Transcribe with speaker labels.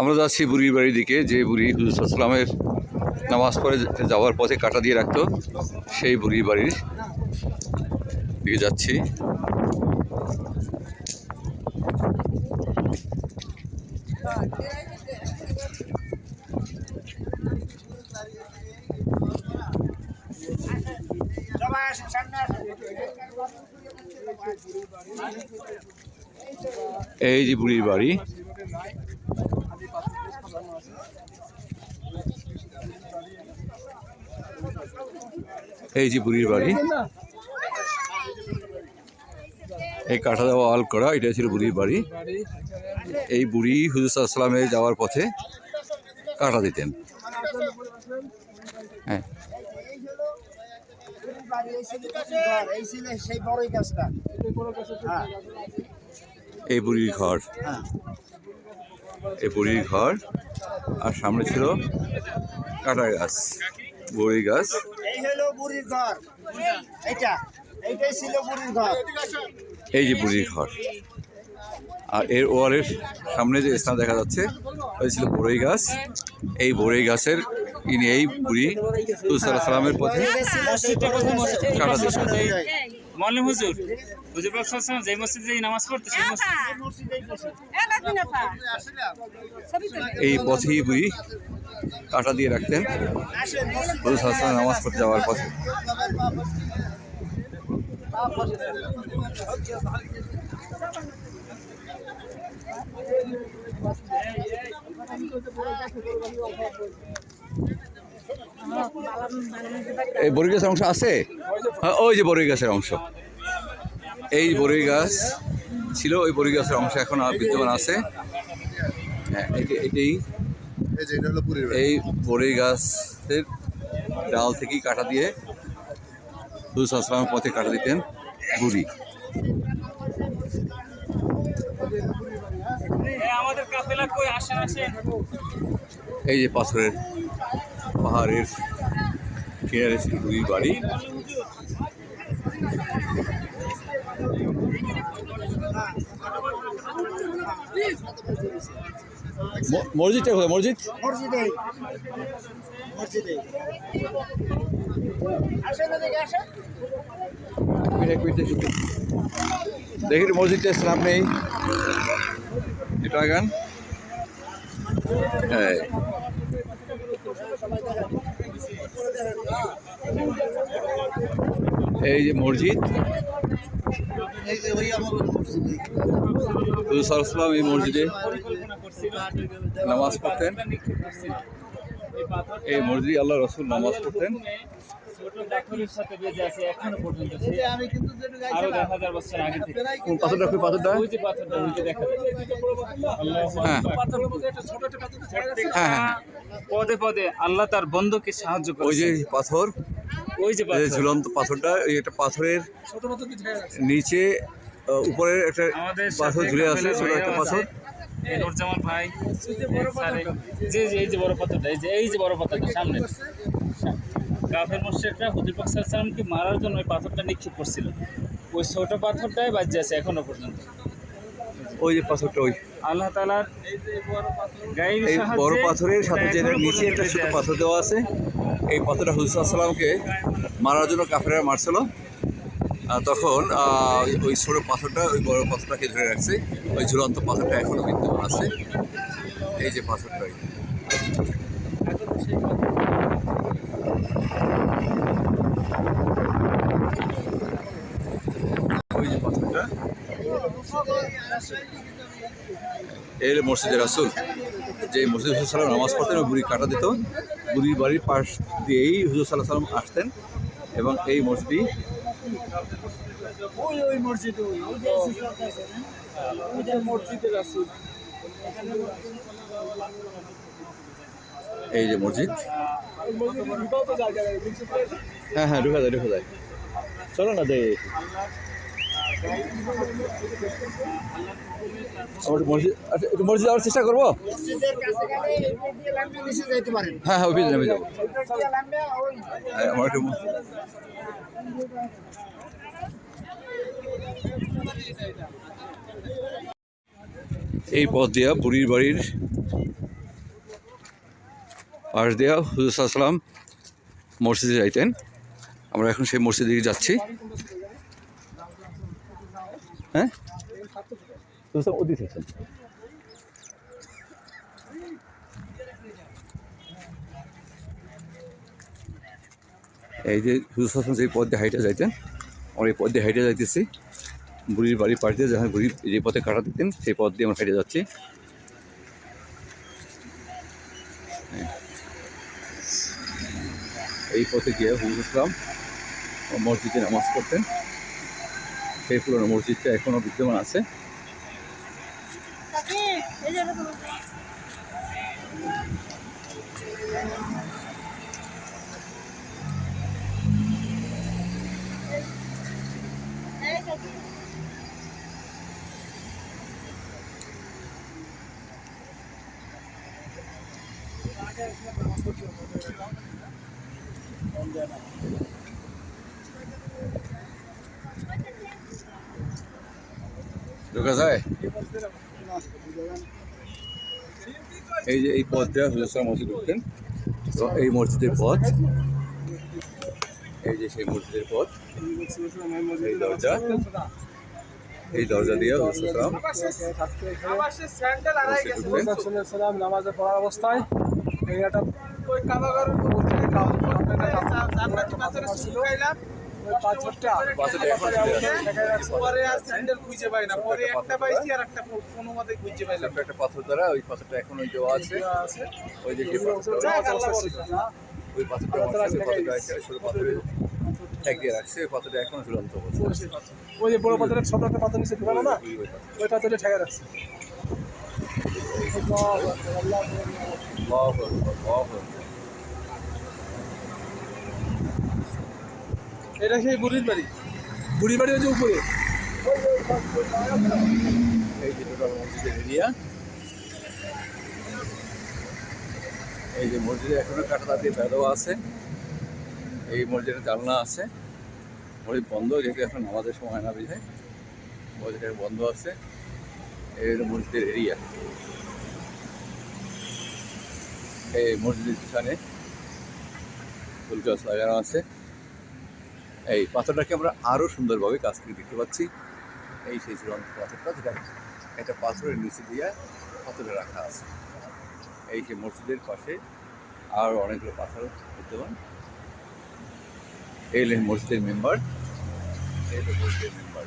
Speaker 1: আমরা যাচ্ছি বুড়ির বাড়ির দিকে, যে বুড়ি হুজুরামের নামাজ পড়ে যাওয়ার পথে কাটা দিয়ে রাখতো, সেই বুড়ির বাড়ির দিকে যাচ্ছি। এই যে বুড়ির বাড়ি এই যে বুড়ির বাড়ি। এই কাঠা দেওয়া আল করা এটা ছিল বুড়ির বাড়ি। এই বুড়ি হুজুর আসলামে যাওয়ার পথে কাটা দিতেন। হ্যাঁ।
Speaker 2: এই
Speaker 1: বুড়ির ঘর। এই বুড়ির ঘর, আর সামনে ছিল কাটা গাছ, বড়ি গাছ।
Speaker 2: বুড়ির ঘর। এটা এইটাই ছিল বুড়ির ঘর।
Speaker 1: এই যে বুড়ির ঘর। আর এর ওয়ালের সামনে যে স্থান দেখা যাচ্ছে ওই ছিল বড়ই গাছ। এই বড়ই গাছের ইনি এই বুড়ি সালামের পথে কাটা
Speaker 3: মল্লিম হুজুর হুজুর পাক সাল্লাল্লাহু যে মসজিদে নামাজ পড়তে সেই মসজিদ
Speaker 1: এই পথেই বুড়ি কাটা দিয়ে রাখতেন। হুজুর সাল্লাহ নামাজ পড়তে যাওয়ার পথে। এই বড়ই গাছের অংশ আছে? ওই যে বড়ই গাছের অংশ। এই বরই গাছ ছিল ওই বরই গাছের অংশ এখন আর বিদ্যমান আছে। হ্যাঁ এটাই।
Speaker 4: এই যে এটা হলো পুরীর বাড়ি।
Speaker 1: এই বড়ই গাছের ডাল থেকেই কাটা দিয়ে দুসালামের পথে কাটা দিতেন বুড়ি।
Speaker 3: আমাদের কাফেলা কই আসেন আসেন
Speaker 1: এই যে পাথরের পাহাড়ের বুড়ির বাড়ি ম- মসজিদটা কোথায় মসজিদ
Speaker 2: মসজিদে মসজিদে আসেন এদিকে আসেন
Speaker 1: মিনিট, এক মিনিট, দেখি। মসজিদটা সামনে এটা গান। হ্যাঁ। এই যে মসজিদ।
Speaker 2: এই যে ওই আমার মসজিদে
Speaker 1: রসুলাম এই মসজিদে নামাজ পড়তেন। এই মসজিদে আল্লাহ রসুল নামাজ পড়তেন। হ্যাঁ। হ্যাঁ, হ্যাঁ।
Speaker 3: পদে পদে আল্লাহ তার বন্ধুকে সাহায্য করে
Speaker 1: ওই যে পাথর।
Speaker 3: ওই যে
Speaker 1: ঝুলন্ত পাথরটা ওই একটা পাথরের নিচে উপরে একটা
Speaker 3: আমাদের
Speaker 1: পাথর ঝুলে আছে ছোট একটা পাথর।
Speaker 3: নুরজামান ভাই স্যারে, জি জি এই যে বড় পাথরটা এই যে এই যে বড় পাথরটা সামনে। কাফের মারার জন্য ওই পাথরটা নিক্ষেপ করছিল। ওই ছোট পাথরটাই বাজে আছে এখনও পর্যন্ত।
Speaker 1: ওই যে পাথরটা ওই।
Speaker 3: আল্লাহ গায়েবী
Speaker 1: এই বড় পাথরের সাথে যে নিচে একটা ছোট পাথর দেওয়া আছে এই পাথরটা হুজুর মারার জন্য কাফেরা মারছিল। তখন ওই ছোট পাথরটা ওই বড় পাথরটাকে ধরে রাখছে ওই ঝুলন্ত পাথরটা এখনও বিদ্যমান আছে। এই যে পাথরটাই ওই যে পাথরটা। এর মসজিদে রাসুল। যে মসজিদ হুজুর সাল্লাম নামাজ পড়তেন বুড়ি কাটা দিত। বুড়ির বাড়ির পাশ দিয়েই হুজুর সাল্লাহ সাল্লাম আসতেন এবং এই
Speaker 2: মসজিদে
Speaker 1: এই যে মসজিদ। হ্যাঁ হ্যাঁ ঢুকা যায় ঢুকা যায়। চলো না আচ্ছা একটু মসজিদ যাওয়ার চেষ্টা করব?
Speaker 2: দিয়ে
Speaker 1: হ্যাঁ হ্যাঁ যাব
Speaker 2: দিয়ে লাম্বে ওই
Speaker 1: হ্যাঁ, এই পথ দিয়া বুড়ির বাড়ির পাশ দেওয়া হুজুর সাল্লাম মসজিদে যাইতেন। আমরা এখন সেই মসজিদে যাচ্ছি। হ্যাঁ? আছেন এই যে হুজুর সাল্লাম যে পথ দিয়ে হাইটে যাইতেন আমরা এই পথ দিয়ে হাইটে যাইতেছি। বুড়ির বাড়ির দিয়ে যখন বুড়ি যে পথে কাটা দিতেন সেই পথ দিয়ে আমরা হাইটে যাচ্ছি। এই পথে গিয়ে হুজুর ইসলাম মসজিদে নামাজ পড়তেন। সেই পুরনো মসজিদটা এখনও বিদ্যমান আছে। এই যে এই পথ দেওয়া হুজুর মসজিদ উঠতেন তো এই মসজিদের পথ। এই যে সেই মসজিদের পথ। এই দরজা। এই দরজা দিয়ে
Speaker 5: অবস্থায় এই পাথরটা
Speaker 1: পাথরটা।
Speaker 5: পরে আর স্যান্ডেল খুঁজে পাই না। পরে একটা পাইছি আর একটা কোনো মতে খুঁজে পাইলাম
Speaker 1: একটা পাথর দ্বারা ওই পাথরটা এখন ওই দেওয়া আছে। ওই যে পাথরটা ওই পাথরটা পাথরটা আছে সরু পাথরে ঠেক দিয়ে রাখছে ওই পাথরটা এখন ঝুলন্ত অবস্থা
Speaker 5: ওই যে বড় পাথরের ছোট একটা পাথর নিচে ঢুকানো না
Speaker 1: ওই- ওই পাথর।
Speaker 5: ওই পাথরে ঠেকে রাখছে।
Speaker 1: আল্লাহু আকবার, আল্লাহু
Speaker 5: এটা সেই বুড়ির বাড়ি। বুড়ির বাড়ি হচ্ছে উপরে।
Speaker 1: এই যে মসজিদের এরিয়া। এই যে মসজিদে এখনও কাটা দিয়ে আছে। এই মসজিদে জানলা আছে। মসজিদ বন্ধ, যেহেতু এখন আমাদের সময় না বুঝে মসজিদের বন্ধ আছে। এই মসজিদের এরিয়া। এই মসজিদের পিছনে ফুল গাছ লাগানো আছে। এই পাথরটাকে আমরা আরও সুন্দরভাবে কাছ থেকে দেখতে পাচ্ছি। এই সেই চূড়ান্ত পাথরটা যেটা একটা পাথরের নিচে দিয়ে পাথরে রাখা আছে। এই যে মসজিদের পাশে আর অনেকগুলো পাথর বিদ্যমান। এই মসজিদের মেম্বার। এই মসজিদের মেম্বার।